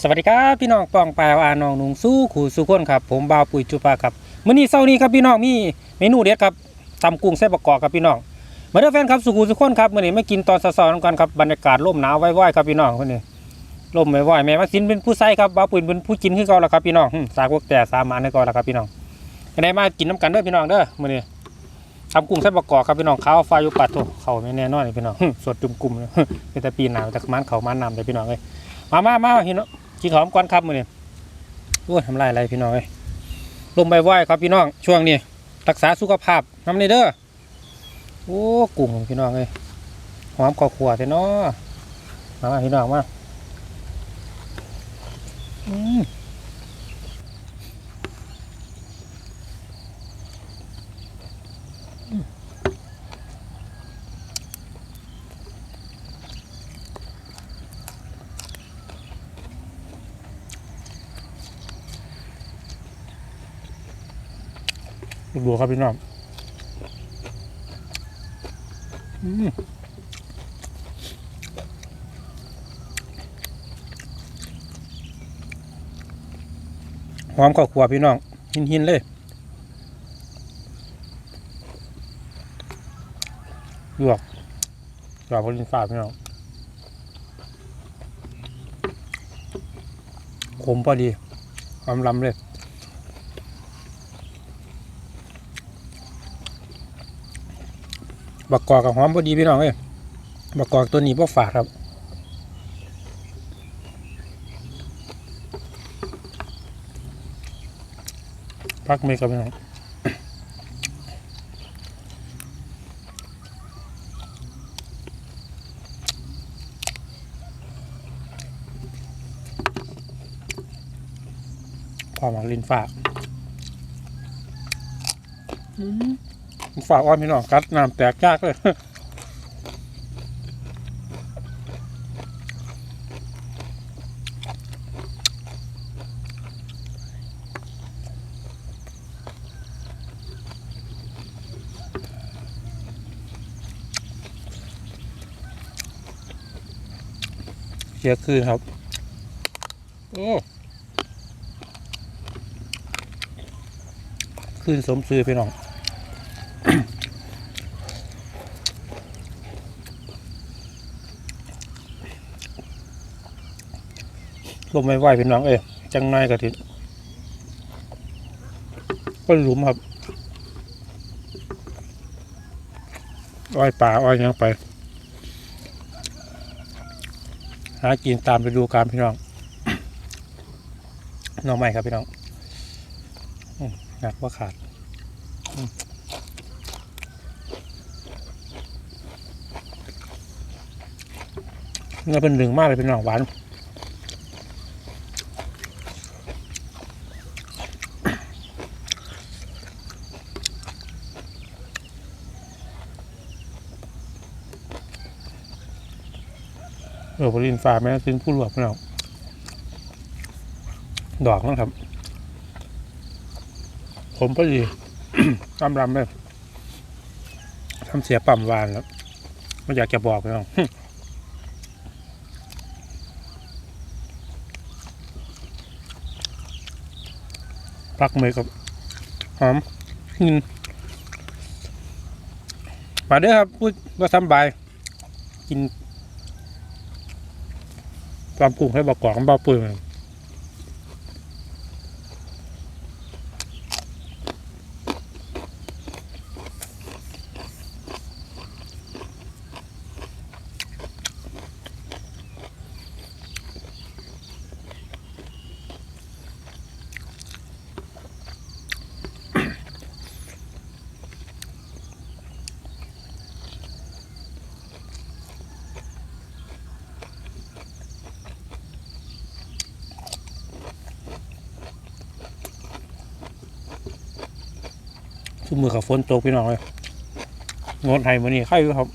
สวัสดีครับพี่น้องปองปาวอาน้องนุงสู้ขู่สู้คนครับ ผมบ่าวปุ๋ยจุปาครับมื้อนี้เช้านี้ครับพี่น้องมีเมนูเด็ดครับตำกุ้งเส้นประกอบครับพี่น้องมาเด้อแฟนครับสุขุสุขคนครับมื้อนี้มากินตอนสอนๆกันครับบรรยากาศร่มหนาวไว้ๆครับพี่น้องคนนี้ร่มไว้ๆแม่ว่าสินเป็นผู้ใส่ครับบ่าวปุ๋ยเป็นผู้กินคือเก่าแล้วครับพี่น้องหึสากพวกแต่สามอันให้ก่อนแล้วครับพี่น้องยังไงมากินน้ำกันเด้อพี่น้องเด้อมื้อนี้ทำกุ้งเส้นประกอบครับพี่น้องข้าวไฟอยู่ปัดโตเขาไม่แน่นอนเลยพี่น้องสดจุ่มกลุ่มเลยแต่ปีหนาวแต่มันเขามันนำเลยพี่น้องเลยมามามาพี่น้อง กินหอมก้อนครับมื้อนี่โอ้ยทำลายอะไรพี่น้องเอ้ยลมใบไหวครับพี่น้อง ช่วงนี้ รักษาสุขภาพน้ำในเด้อโอ้กุ้งพี่น้องเอ้ยหอมกอขวขัวเลยเนาะมาพี่น้องมาอืม ดูครับพี่น้องหอมข้าวขัวพี่น้อง หินหินเลยลวกลวกบนฟ้าพี่น้องขมพอดีหอมลำเลย บักกอกกับหอมพอดีพี่น้องเอ้ยบักกอกตัวนี้บ่ฝาดครับพักเมกับพี่น้องความหวังลินฝาก ฝากอ้อนพี่น้องกัดน้ำแตกยากเลยเสียคืนครับ โอ้คืนสมซื้อพี่น้อง ลมไม่ไหวพี่น้องเอ้ยจังไงกะทิก็หลุมครับอ้อยป่าอ้อยยังไป หากินตามไปดูการพี่น้องน้องใหม่ครับพี่น้องอืมหักว่าขาดเนื้อเป็นหนึ่งมากเลยพี่น้องหวาน เออพลินฟ้าแม่ซินผู้หลวกพี่น้องดอกนะครับ ผมพอดีตำรำเลยทำเสียปั่มวานแล้วไม่อยากจะบอกพี่น้องปักมือกับหอมหินมาเด้อครับพูดว่าสำบาย กิน ตามกุ้งให้บอกกอกเบาปืน ทุกมือกับฝนตกพี่น้องเลยงดไห้มือนี้ไข่ครับ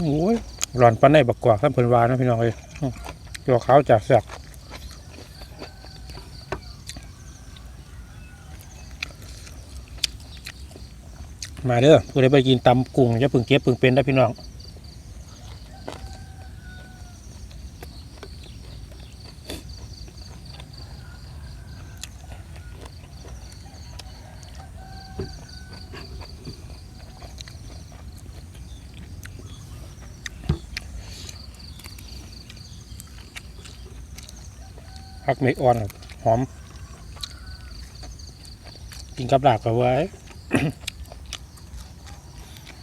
โอ้ยร้อนปันในบักกว่าข้ามเพลินวานะพี่น้องเลยอื้อตัวขาวจากแสก มาเด้อผู้ใดไปกินตำกุ้งจะพึ่งเก็บพึ่งเป็นได้พี่น้องผักเมกอ่อนหอม กินกับหลาบกับไว้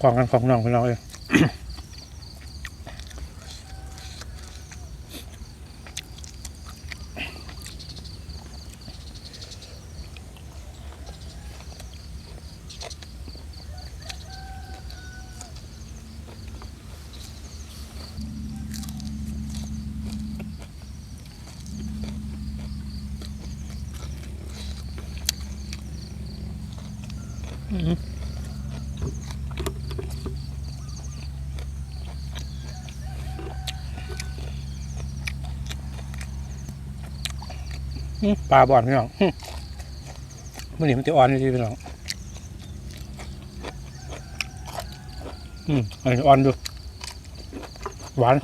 ของกันของน้องพี่น้องเอ้ยอื้อ ปลาบ่อนพี่น้องมันนี่มันจะอ่อนอยู่ที่พี่น้องอืมอันนี้อ่อนดูหวาน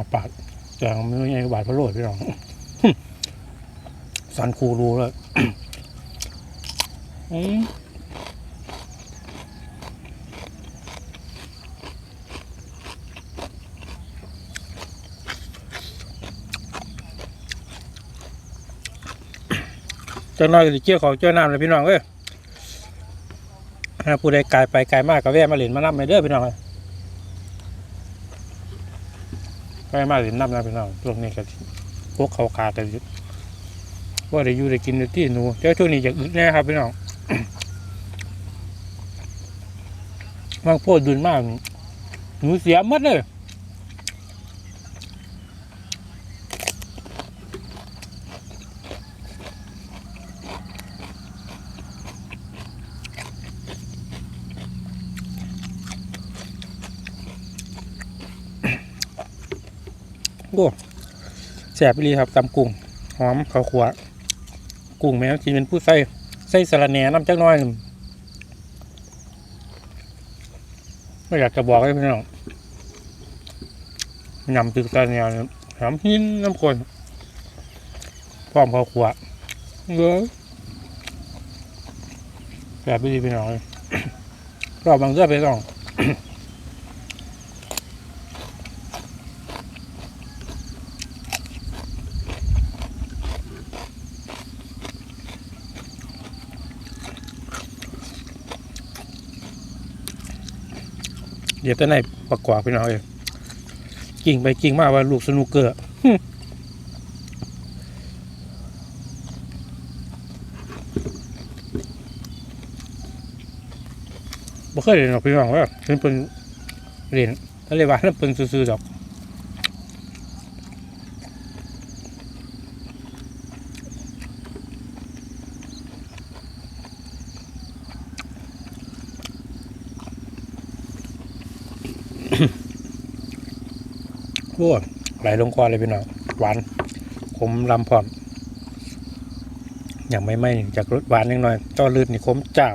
าปากแต่ไม่รู้ยังไงหวานพะโล้พี่น้องสันคูรู้เลยอืมจังน้อยก็สิเกี่ยวของเจ้าน้ำเลยพี่น้องเอ้ยผู้ใดไกลไปไกลมากก็แวะมาเหรียญมานับไปเด้อพี่น้องเอ้ย ไปมาเหรียนับนะพี่น้องตรงนี้ก็พวกเขาขากันอยู่ว่าได้อยู่ได้กินได้ที่หนูเจ้าช่วงนี้อยากอึดแน่ครับพี่น้องบางโพดดุนมากหนูเสียมัดเลย โอ้แสบไปเลยครับตำกุ้งหอมข้าวขัวกุ้งแมวกินเป็นผู้ใส่ใส่สะรแหน่น้ำจักน้อยหนึ่งไม่อยากจะบอกให้พี่น้องยำตึกสะรแหน่หอมหินน้ำคนพร้อมข้าวขัวเยอะแสบไปเลยพี่น้องรอบบางเสื้อไปต้อง ดี๋ยวแต่ไหนประกอบพี่น้องเองกิ่งไปกิ่งมาว่าลูกสนุกเกอร์บ่เคยเรียนหรอกพี่น้องว่าเป็นเป็นเรียนอะไรวานเป็นซื่อๆดอก อ้ไหลลงคอเลยพี่น้องหวานขมลำพร้อมอย่างไม่ไหม่จากรสหวานนิดหน่อยต้อลืดนี่ขมเจ้า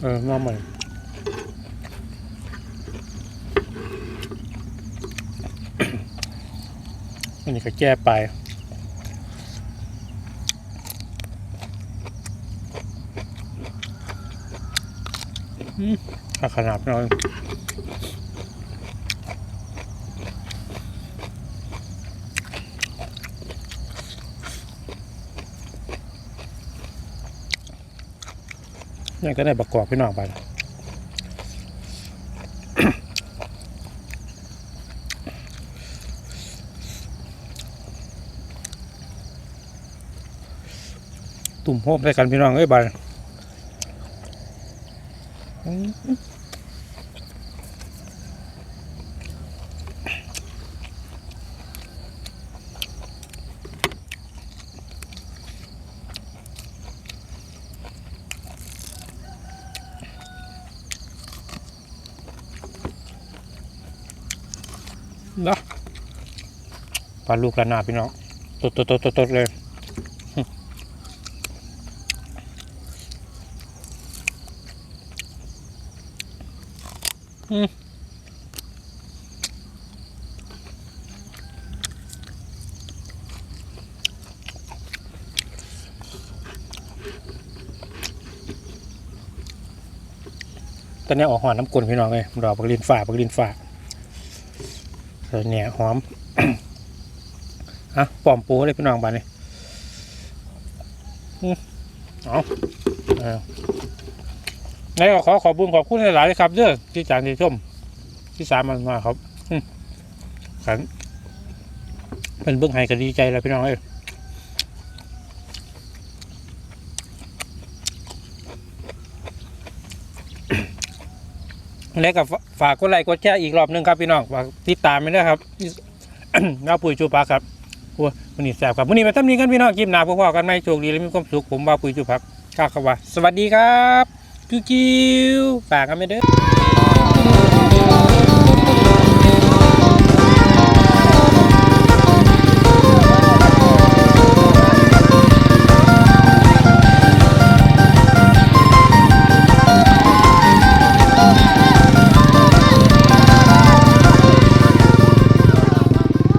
เออน้องใหม่อันนี้ก็แก้ไป อืมถ้าขนาดน้อยยังก็ได้ประกอบพี่น้องไปตุ่มโฮมใส่กันพี่น้องเอ้ยบายอืม เนาะปลาลูกระนาพี่น้องตดตดตดตดตดเลย ตอนนี้ออกหอมน้ำกลนพี่น้องเลยดอกบักลินฝ่าบักลินฝ่าเออเนี่ยหอมอะปอมปูเลยพี่น้องบ้านนี้อืมเอาเอาแล้วก็ขอขอบคุญขอบคุณหลายๆครับเด้อที่จานที่ชมที่สามมันมาครับขันเป็นเบื้องไห้ก็ดีใจแล้วพี่น้องเอ้ยแล้วก็ฝากกดไลค์กดแชร์อีกรอบหนึงครับพี่น้องฝากติดตามไปด้วยครับน้าปุ๋ยจูปาครับวันนี้แสบครับวันนี้มาตั้งนี้กันพี่น้องกิมหนาพวกพ่อกันไหมโชคดีและมีความสุขผมบ้าปุ๋ยจูพักข้าขาวาสวัสดีครับ กิ้วฝากกันไปเด้อ